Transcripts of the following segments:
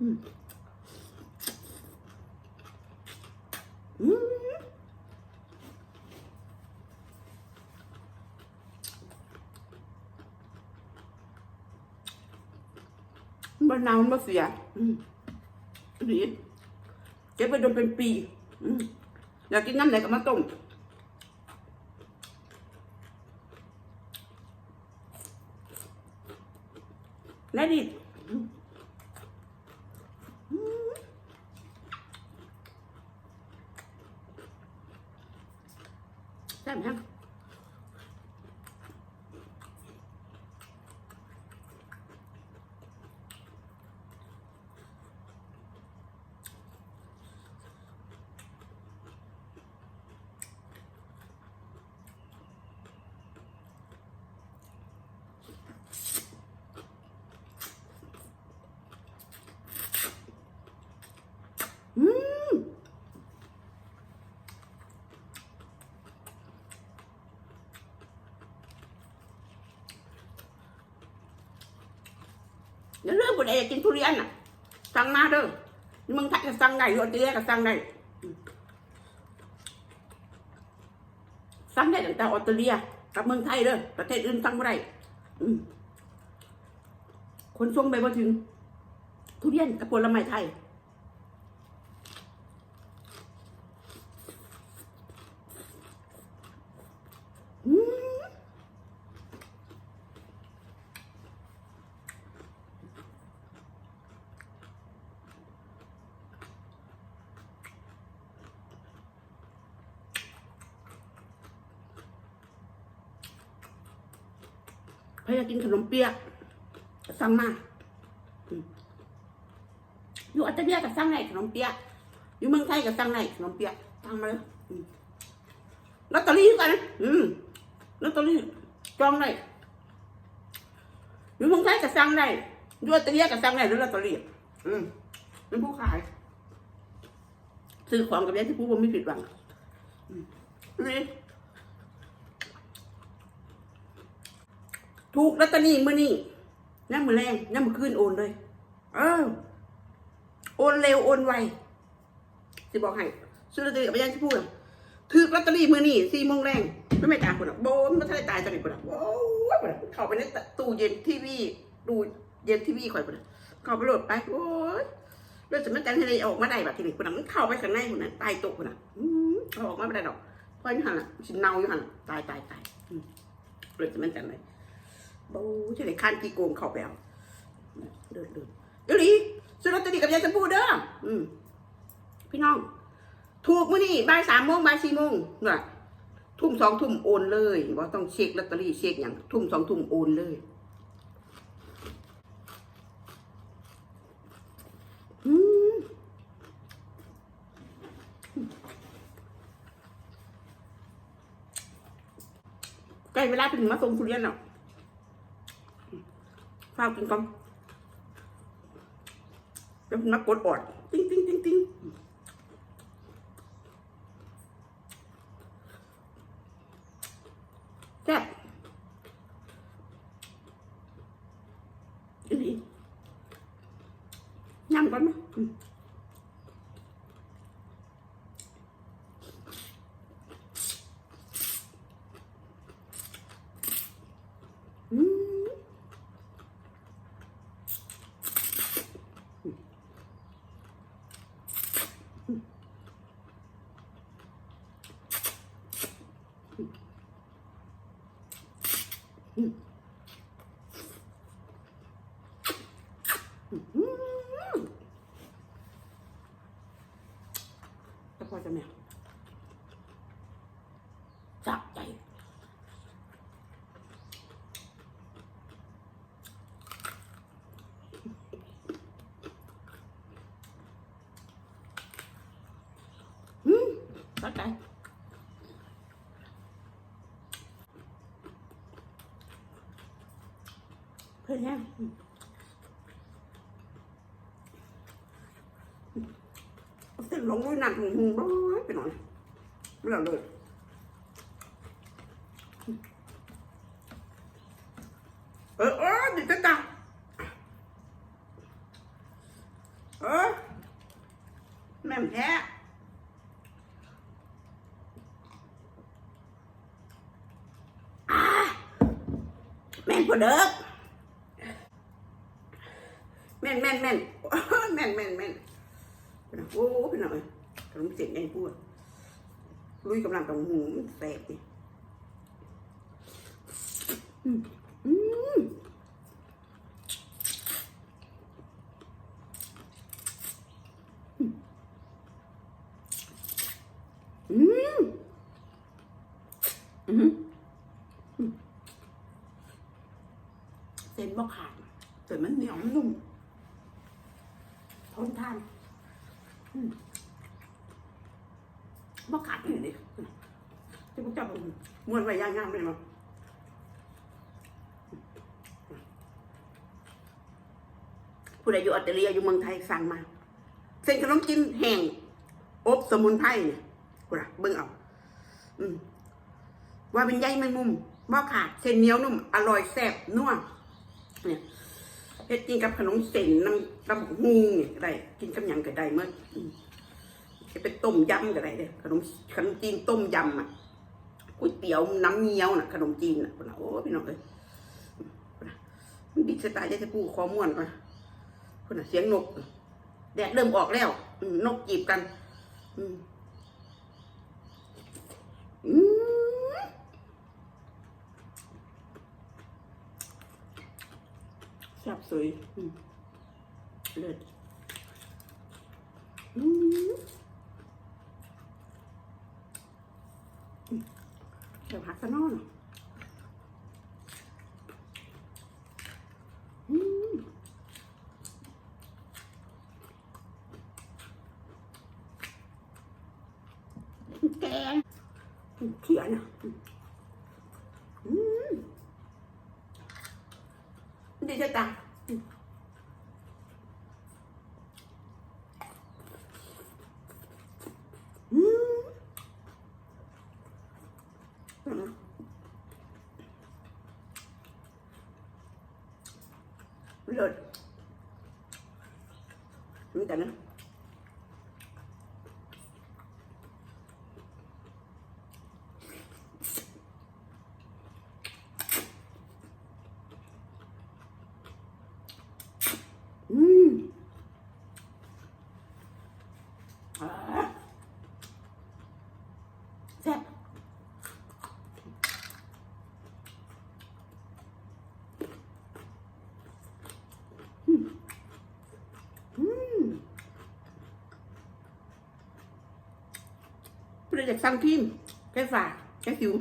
อืมอืมมันนาวมันบ่เสียดีเก็บไปจนเป็นปีอยากกินน้ำไหนก็มาต้ม Let it. ใช่ไหมฮะอืมอย่าเลือ กินทุเรียนอะ สั่งมาเด้อมึงถ้าจะสั่งได้รถเตี้ยก็สั่งได้สั่งได้ตั้งแต่ออสเตรเลีย กับเมืองไทยเด้อประเทศอื่นสั่งไม่ได้คนส่งไปบ่ถึง ทุเรียนกับผลไม้ไทย อืม พยายามกินขนมเปี๊ยะสั่งมาอยู่อัตเตเลียกับสั่งไหนขนมเปี๊ยะอยู่เมืองไทยกับสั่งไหนขนมเปี๊ยะสั่งมาเลยลอตเตอรี่กันอืมลอตเตอรี่จองได้อยู่เมืองไทยกับสั่งได้อยู่อัตเตเลียกับสั่งได้หรือลอตเตอรี่อืมเป็นผู้ขายซื้อของกับยายที่ผู้ผมไม่ผิดหวังอืมนี่ ถูกลอตเตอรี่มื่อนี้น้ำมือแรงน้ำมือขึ้นโอนเลยเออโอนเร็วโอนไวสิบอกให้ซื้อลอตเตอรี่กับยายที่พูดถือลอตเตอรี่มื่อนี้สี่โมงแรงไม่ไม่ตายคนอะโบนไม่ทันได้ตายตอนนี้คนอะโอ้ยคนอะเข้าไปในตู้เย็นทีวีดูเย็นทีวีคอยคนอะเข้าไปโหลดไปโอ้ยเราจะไม่จังให้ได้ออกมาได้แบบทีนี้คนนั้นมันเข้าไปข้างในคนนั้นตายตกคนอืมเขาออกมาไม่ได้ดอกเพราะอยังหันอะชินเน่าอยู่หันตายตายตายอืมเราจะไม่จังเลย บูจะได้คันกี่โกงเขาไปเอาเดือดเดือดเดี๋ยวนี้สุดลอตเตอรี่กับยายจะพูเด้ออืมพี่น้อง ถูกมื้อนี้บ่ายสามโมงบ่ายสี่โมงน่ะทุ่มสองทุ่มโอนเลยว่าต้องเช็คลอตเตอรี่เช็คอย่างทุ่มสองทุ่มโอนเลยอืมใกล้เวลาถึงมาส่งทุเรียนแล้ว ข้าวกินก่อนแล้วนักกดออดติ้งติ้งติ้งติ้งแซ่บอีหลีย่งก่อนไหมอืมอืมแล้ว พอจะเนี่ยจับใจอืมจับใจเพื่อนแห้งอืมเอาเส้น ลงด้วยนั่นหงหงร้อยไปหน่อยไม่เอาเลยเออเออดิจ้าจ้าเออแม่มแท้อ่าแม่นพอเด้อแม่นแม่นแม่นแม่นแม่นแม่น โอ้โหพี่น้อยขนมเสียงแดงพูดลุยกำลังกับหูมันแสบดิอืมอืมอืมอืมเส้นบ่ขาดแต่มันเหนียวนุ่มทานอืมบ่ขาดนี่ดิที่พวกเจ้าม้ วนไว้ย่างๆเลยมั้งผู้ใดอยู่ออสเตรเลียอยู่เมืองไทยสั่งมา เส้นขนมจีนแห้งอบสมุนไพรเนี่ยกูละเบิ่งเอาอืมว่าเป็นใยแมงมุมบ่ขาดเส้นเหนียวนุ่ม อร่อยแซ่บนัวเนี่ยเฮ็ดกินกับขนมเส้นน้ำน้ำงูเนี่ยได้กินกับหยังก็ได้เมื่อจะเป็นต้มยำก็ได้เด้อขนมขนมจีนต้มยำอะ ก๋วยเตี๋ยวน้ำเงี้ยวน่ะขนมจีนน่ะพุ่นน่ะโอ้พี่น้องเอ้ยมันดิสไตล์ยายจะปูคอม่วนป่ะพุ่นน่ะเสียงนก แดดเริ่มออกแล้วนกจีบกัน อืมแซ่บสวยเลิศอืม เดี๋ยวหักซะนอนแกงเขียนอะอืมดีจังตาอืมอืมเลิศนี่แต่นะ อืมอ่าแซ่บอืมอืม เพื่อจะสั่งทีมแค่ฝากแค่คิว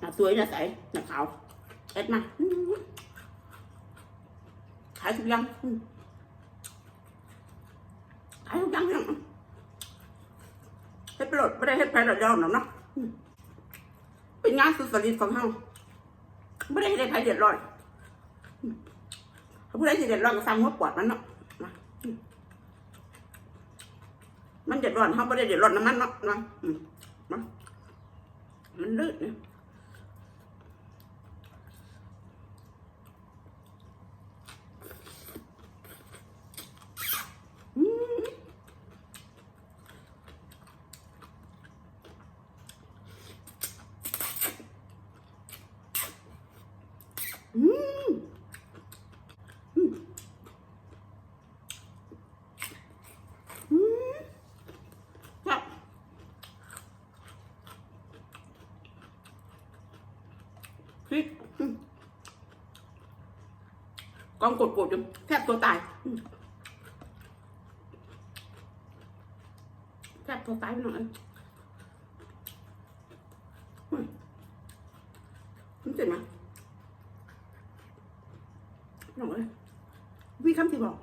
หน้าสวยหน้าใสหน้าขาวเอ็ดมาอืมขายทุกอย่างอืมขายทุกอย่างเนี่ยเฮ็ดประโยชน์ไม่ได้เฮ็ดแพ้ดอกยอมหรอกเนาะเป็นงานสุจริตของเฮาไม่ได้ให้ได้ใครเดือดร้อนอืมถ้าผู้ใดเดือดร้อนก็สั่งหัวปวดมันเนาะ มันเดือดร้อนเฮาไม่ได้เดือดร้อนน้ำมันเนาะนะอืมมามันลื่นเนี่ยอืมอืมอืมครับพริกอืม กองกดๆจนแทบตัวตายแทบตัวตายไปหน่อยอืมมันเจ็บไหมหน่อยวิคำที่บอก